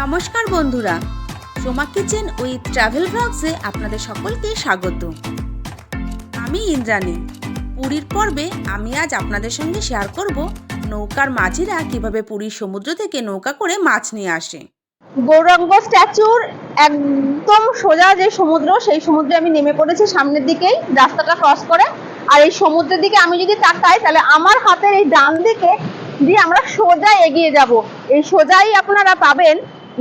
নমস্কার বন্ধুরা Soma kitchen with travel ব্লগসে আপনাদের সকলকে স্বাগত। আমি ইন্দ্রাণী। পুরীর পর্বে আমি আজ আপনাদের সঙ্গে শেয়ার করব নৌকার মাঝিরা কীভাবে পুরীর সমুদ্র থেকে নৌকা করে মাছ নিয়ে আসে। গৌরাঙ্গ স্ট্যাচুর একদম সোজা যে সমুদ্র সেই সমুদ্রে আমি নেমে পড়েছি সামনের দিকেই রাস্তাটা ক্রস করে। আর এই সমুদ্রের দিকে আমি যদি তাকাই তাহলে আমার হাতের এই ডান দিকে দিয়ে আমরা সোজা এগিয়ে যাব। এই সোজাই আপনারা পাবেন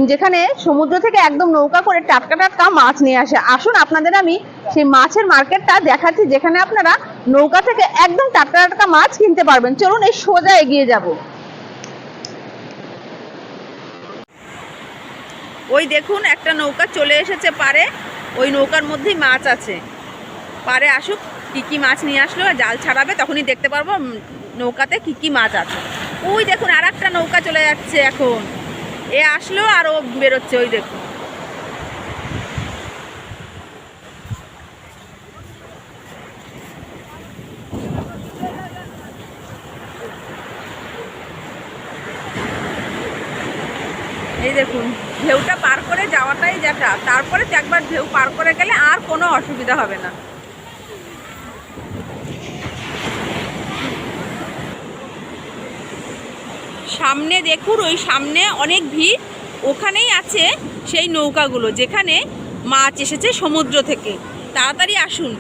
যেখানে সমুদ্র থেকে একদম নৌকা করে টাটকা টাটকা মাছ নিয়ে আসে। আসুন, আপনাদের আমি সেই মাছের মার্কেটটা দেখাচ্ছি, যেখানে আপনারা নৌকা থেকে একদম টাটকা টাটকা মাছ কিনতে পারবেন। চলুন, এই সোজা এগিয়ে যাব। ওই দেখুন, একটা নৌকা চলে এসেছে পারে। ওই নৌকার মধ্যেই মাছ আছে। পারে আসুক, কি কি মাছ নিয়ে আসলো, জাল ছাড়াবে, তখনই দেখতে পারব নৌকাতে কি কি মাছ আছে। ওই দেখুন আর একটা নৌকা চলে যাচ্ছে এখন। এ আসলো আর ও বেরোচ্ছে, ওই দেখুন। এই দেখুন, ঢেউটা পার করে যাওয়াটাই যেটা। তারপরে একবার ঢেউ পার করে গেলে আর কোনো অসুবিধা হবে না। সামনে দেখুন ওই সামনে অনেক ভিড়। ওখানেই আছে সেই নৌকাগুলো যেখানে মাছ এসেছে সমুদ্র থেকে। তাড়াতাড়ি আসুন।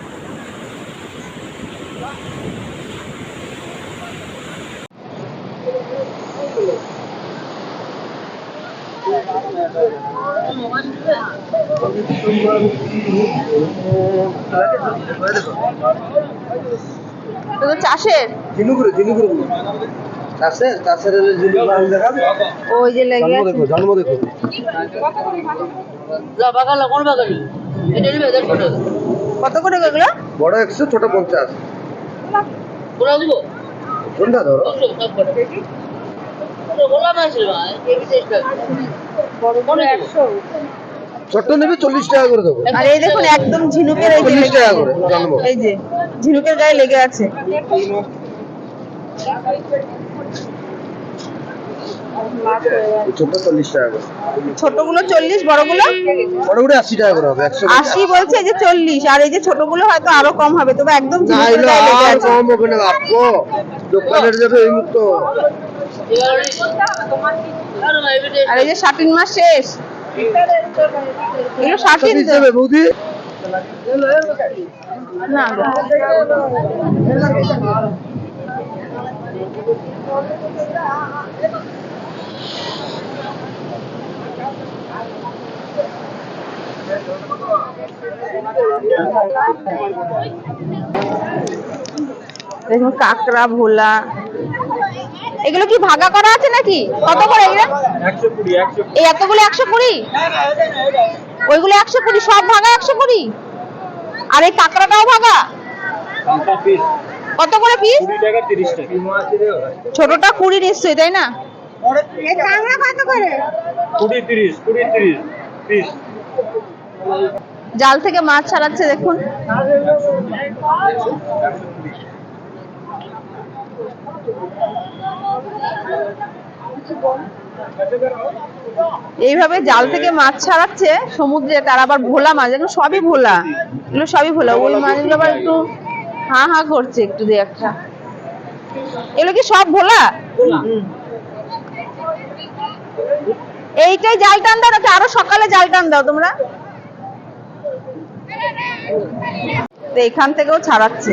চাষের? ঝিনুকুরে ঝিনুকুরে ওই যে লেগে জন্ম দেখো জন্ম দেখো। কত করে বড় একশো ছোট পঞ্চাশ। কোনটা ধরো? ছোট্ট নেবে চল্লিশ টাকা করে দেবো। আর এই দেখুন একদম ঝিনুকের এই চল্লিশ টাকা করে জন্ম। এই যে ঝিনুকের গায়ে লেগে আছে। ছোট চল্লিশ টাকা করে। ছোটগুলো চল্লিশ বড়গুলো? বড় করে আশি টাকা করে হবে একশো আশি বলছে যে চল্লিশ আর এই যে ছোটগুলো হয়তো আরও কম হবে তবে একদম আর কম হবে না আপকো দোকানের যাবে এই মুক্ত আর এই যে ষাটিন মাস শেষ। এগুলো ষাটিন? যাবে বৌদি? না। দেখুন কাঁকড়া ভোলা। এগুলো কি ভাগা করা আছে নাকি? কত করে এগুলো? এই এতগুলো একশো কুড়ি? ওইগুলো একশো কুড়ি সব ভাগা একশো কুড়ি? আর এই কাঁকড়াটাও ভাগা? কত করে পিস ছোটটা কুড়ি নিশ্চয়ই তাই না? কাঁকড়া কত করে? জাল থেকে মাছ ছাড়াচ্ছে দেখুন। এইভাবে জাল থেকে মাছ ছাড়াচ্ছে সমুদ্রে তার আবার ভোলা মাছ এগুলো সবই ভোলা। এগুলো সবই ভোলা। ওই মাছগুলো আবার একটু হা হা করছে একটু দিয়ে একটা। এগুলো কি সব ভোলা? এইটাই জাল টান দাও নাকি আরও সকালে জাল টান দাও তোমরা। তো এখান থেকেও ছাড়াচ্ছে।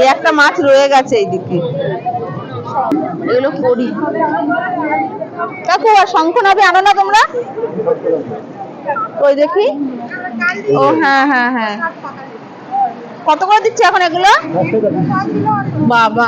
এই একটা মাছ রয়ে গেছে এইদিকে। এগুলো করি। কাকু, আর শঙ্খ নাবে আনো না তোমরা? ওই দেখি? ও হ্যাঁ হ্যাঁ হ্যাঁ। কত করে দিচ্ছে এখন এগুলো? বাবা।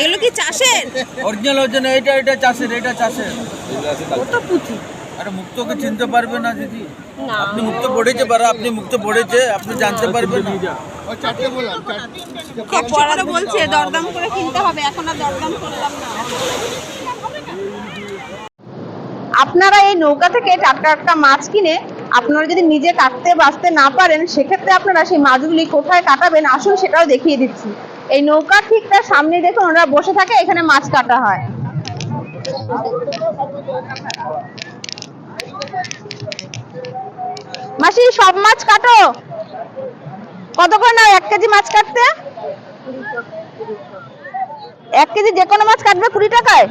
এগুলো কি চাষের? অরিজিনাল হচ্ছে এটা এটা চাষের এটা চাষের। কত পুঁথি। আরে মুক্তকে চিনতে পারবে না দিদি? আপনি মুক্ত পড়েছে পারা আপনি মুক্ত পড়েছে আপনি জানতে পারবেন না। বলছে দরদাম করে কিনতে হবে এখন আর দরদাম করলাম না। আপনারা এই নৌকা থেকে টাটকা টাটকা মাছ কিনে আপনারা যদি নিজে কাটতে বাঁচতে না পারেন, সেক্ষেত্রে আপনারা সেই মাছগুলি কোথায় কাটাবেন, আসুন সেটাও দেখিয়ে দিচ্ছি। এই নৌকা ঠিক তার সামনে দেখুন, ওরা বসে থাকে, এখানে মাছ কাটা হয়। মাসি, সব মাছ কাটো? কতক্ষণ নাও, এক কেজি মাছ কাটতে? এক কেজি যে কোনো মাছ কাটবে কুড়ি টাকায়?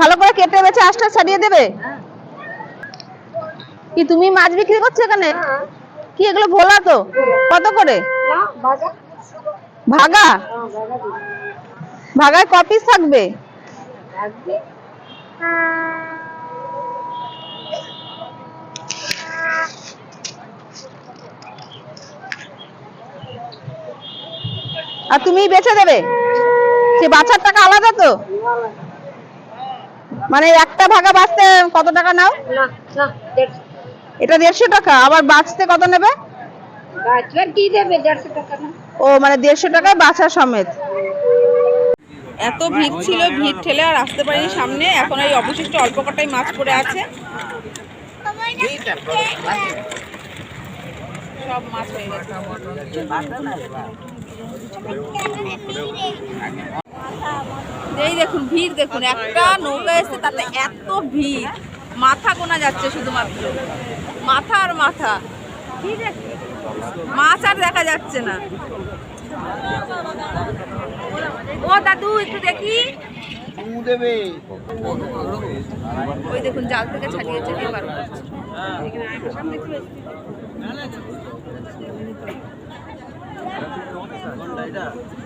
ভালো করে কেটে বেছে আঁশটা ছাড়িয়ে দেবে? কি তুমি মাছ বিক্রি করছ এখানে? কি এগুলো ভোলা তো? কত করে? ভাগা? ভাগায় ক পিস থাকবে? আর তুমি বেচে দেবে? সে বাছার টাকা আলাদা তো? মানে একটা ভাগা বাঁচতে কত টাকা নাও? এটা দেড়শো টাকা। আবার বাঁচতে কত নেবে? কি দেবে দেড়শো টাকা না? ও মানে দেড়শো টাকায় বাছা সমেত। এত ভিড় ছিল ভিড় ঠেলে আর আসতে পারিনি সামনে। এখন এই অবশিষ্ট অল্প কটাই মাছ পড়ে আছে। সব মাছ হয়ে গেছে। এই দেখুন ভিড় দেখুন একটা নৌকা এসছে তাতে এত ভিড়। মাথা গোনা যাচ্ছে শুধুমাত্র। মাথা আর মাথা। মাছ আর দেখা যাচ্ছে না। ও দাদু একটু দেখি। ওই দেখুন জাল থেকে ছাড়িয়ে ছাড়িয়ে বার করছে।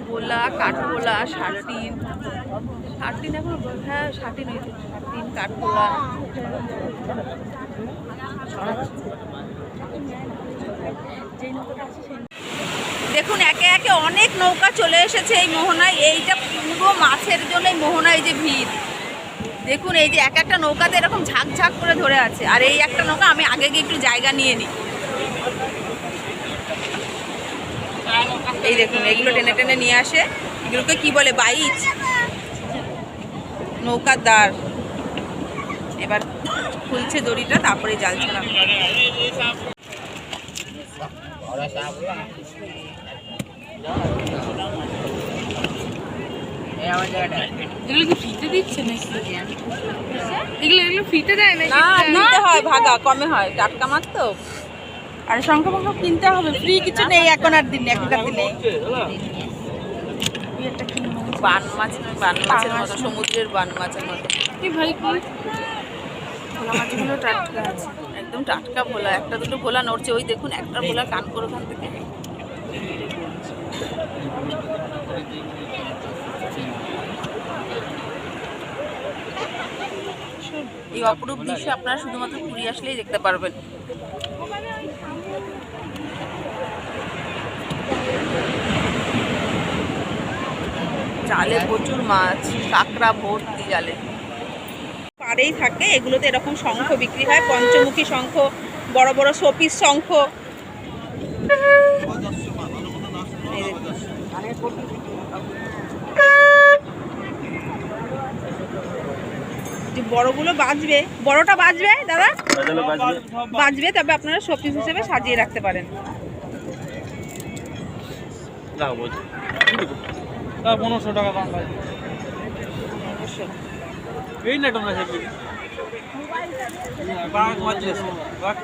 গোলা কাঠগোলা শার্টিন শার্টিন এখন হ্যাঁ শার্টিন ওই শার্টিন দেখুন, একে একে অনেক নৌকা চলে এসেছে এই মোহনায়। এইটা পুরো মাছের জন্য এই মোহনায় যে ভিড়। দেখুন, এই যে এক একটা নৌকাতে এরকম ঝাঁক ঝাঁক করে ধরে আছে। আর এই একটা নৌকা আমি আগে গিয়ে একটু জায়গা নিয়ে নিই। এই দেখুন এগুলো টেনে টেনে নিয়ে আসে। এগুলোকে কি বলে? বাইচ? নৌকার দ্বার। এবার খুলছে দড়িটা তারপরে জাল ছাড়া। এগুলো কি ফিতে দিচ্ছে নাকি? এগুলো এগুলো ফিতে দেয় নাকি? না হয় ভাগা। কমে হয়। টাটকা মাছ তো। আর শঙ্খ কিনতে হবে। ফ্রি কিছু নেই এখন আর দিন এখনকার দিনে। বান মাছ বান মাছের মতো সমুদ্রের বান মাছের মতো। কি ভাই কি? ভোলা মাছগুলো টাটকা আছে। একদম টাটকা ভোলা একটা দুটো ভোলা নড়ছে। ওই দেখুন একটা ভোলা কান করে ওখান থেকে। এই অপরূপ দৃশ্য আপনারা শুধুমাত্র পুরী আসলেই দেখতে পারবেন। জালে প্রচুর মাছ কাঁকড়া ভর্তি জালে পাড়েই থাকে এগুলোতে এরকম শঙ্খ বিক্রি হয় পঞ্চমুখী শঙ্খ বড় বড় শোপিস শঙ্খ। যে বড়গুলো বাজবে বড়টা বাজবে দাদা? বাজবে তবে আপনারা শোপিস হিসেবে সাজিয়ে রাখতে পারেন। পনেরোশো টাকা দাম ভাই। এই না তোমরা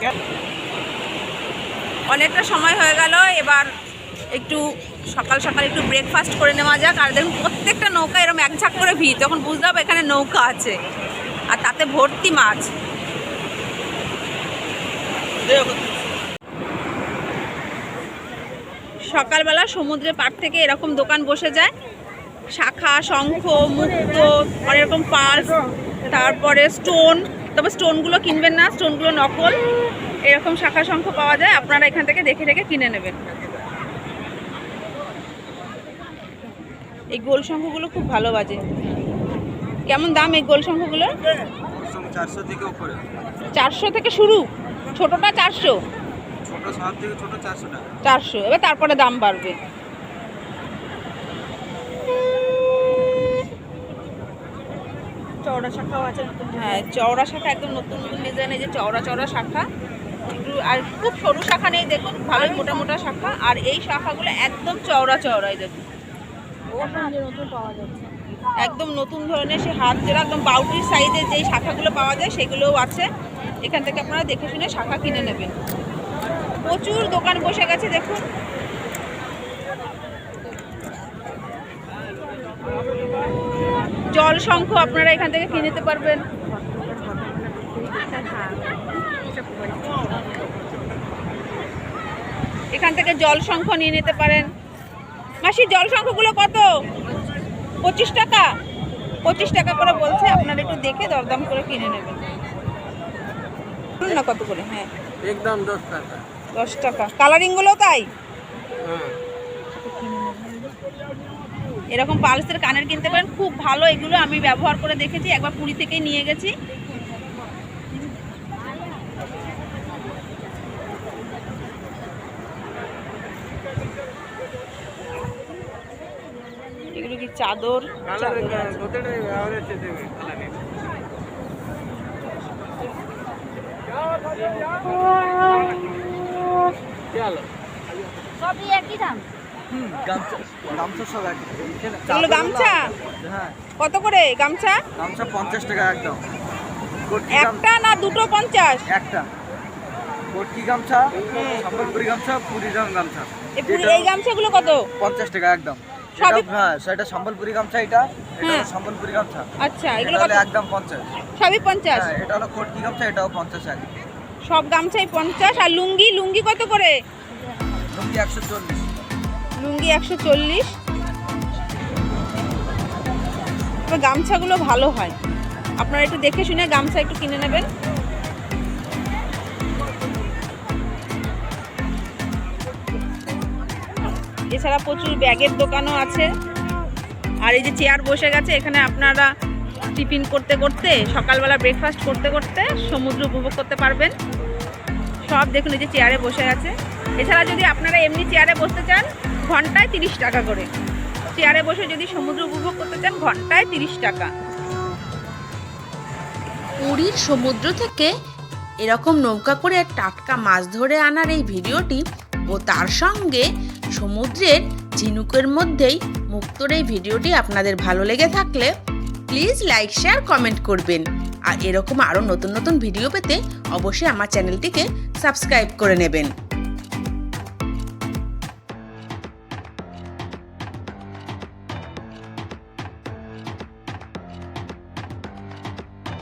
কে? অনেকটা সময় হয়ে গেল এবার একটু সকাল সকাল একটু ব্রেকফাস্ট করে নেওয়া যাক আর দেখুন প্রত্যেকটা নৌকা এরকম এক ঝাঁক করে ভিড় তখন বুঝতে হবে এখানে নৌকা আছে। আর তাতে ভর্তি মাছ। সকালবেলা সমুদ্রের পাড় থেকে এরকম দোকান বসে যায়। শাখা শঙ্খ মুক্ত অনেক রকম পার্স তারপরে স্টোন। তবে স্টোনগুলো কিনবেন না স্টোনগুলো নকল। এরকম শাখা শঙ্খ পাওয়া যায় আপনারা এখান থেকে দেখে দেখে কিনে নেবেন। এই গোল শঙ্খগুলো খুব ভালো বাজে। কেমন দাম এই গোল শঙ্খগুলো চারশো থেকে উপরে। চারশো থেকে শুরু? ছোটটা চারশো। চারশো এবার তারপরে দাম বাড়বে। চওড়া শাখাও আছে নতুন হ্যাঁ চওড়া শাখা একদম নতুন নতুন ডিজাইনের যে চওড়া চওড়া শাখা একটু আর খুব সরু শাখা নেই দেখুন ভালোই মোটা মোটা শাখা। আর এই শাখাগুলো একদম চওড়া চওড়াই দেখুন। এখন যে নতুন পাওয়া যাচ্ছে। একদম নতুন ধরনের সে হাত জোড়া একদম বাউটির সাইজের যেই শাখাগুলো পাওয়া যায় সেগুলোও আছে। এখান থেকে আপনারা দেখে শুনে শাখা কিনে নেবেন। প্রচুর দোকান বসে গেছে, দেখুন। জল শঙ্খ আপনারা এখান থেকে কিনে নিতে পারবেন। এখান থেকে জল শঙ্খ নিয়ে নিতে পারেন। মাসি, জল শঙ্খগুলো কত? পঁচিশ টাকা। পঁচিশ টাকা করে বলছে, আপনারা একটু দেখে দরদাম করে কিনে নেবেন। না কত করে হ্যাঁ। একদম দশ টাকা। দশ টাকা। কালারিংগুলো তাই? হ্যাঁ এরকম পালসের কানের কিনতে পারেন। খুব ভালো এগুলো আমি ব্যবহার করে দেখেছি। একবার পুরী থেকেই নিয়ে গেছি। এগুলো কি চাদর? চাদর আছে। সবই একই দাম? গামছা। গামছা সব এক এগুলো গামছা? হ্যাঁ। কত করে গামছা? গামছা পঞ্চাশ টাকা একদম। একটা না দুটো পঞ্চাশ? একটা। কটকি গামছা সম্বলপুরি গামছা গামছা। এই গামছাগুলো কত? পঞ্চাশ টাকা একদম। এটা- হ্যাঁ সেটা সম্বলপুরি গামছা এটা। সম্বলপুরি গামছা। আচ্ছা এগুলো একদম পঞ্চাশ। সবই পঞ্চাশ? হ্যাঁ এটা হলো কটকি গামছা এটাও পঞ্চাশ এক। সব গামছাই পঞ্চাশ আর লুঙ্গি লুঙ্গি কত করে? লুঙ্গি একশো চল্লিশ। লুঙ্গি একশো চল্লিশ। গামছাগুলো ভালো হয়। আপনারা একটু দেখে শুনে গামছা একটু কিনে নেবেন। এছাড়া প্রচুর ব্যাগের দোকানও আছে। আর এই যে চেয়ার বসে গেছে এখানে আপনারা টিফিন করতে করতে, সকালবেলা ব্রেকফাস্ট করতে করতে সমুদ্র উপভোগ করতে পারবেন। সব দেখুন, এই যে চেয়ারে বসে আছে। এছাড়া যদি আপনারা এমনি চেয়ারে বসতে চান, ঘন্টায় তিরিশ টাকা করে। চেয়ারে বসে যদি সমুদ্র উপভোগ করতে চান, ঘন্টায় তিরিশ টাকা। পুরীর সমুদ্র থেকে এরকম নৌকা করে টাটকা মাছ ধরে আনার এই ভিডিওটি ও তার সঙ্গে সমুদ্রের ঝিনুকের মধ্যেই মুক্তর এই ভিডিওটি আপনাদের ভালো লেগে থাকলে প্লিজ লাইক শেয়ার কমেন্ট করবেন। আর এরকম আরও নতুন নতুন ভিডিও পেতে অবশ্যই আমার চ্যানেলটিকে সাবস্ক্রাইব করে নেবেন।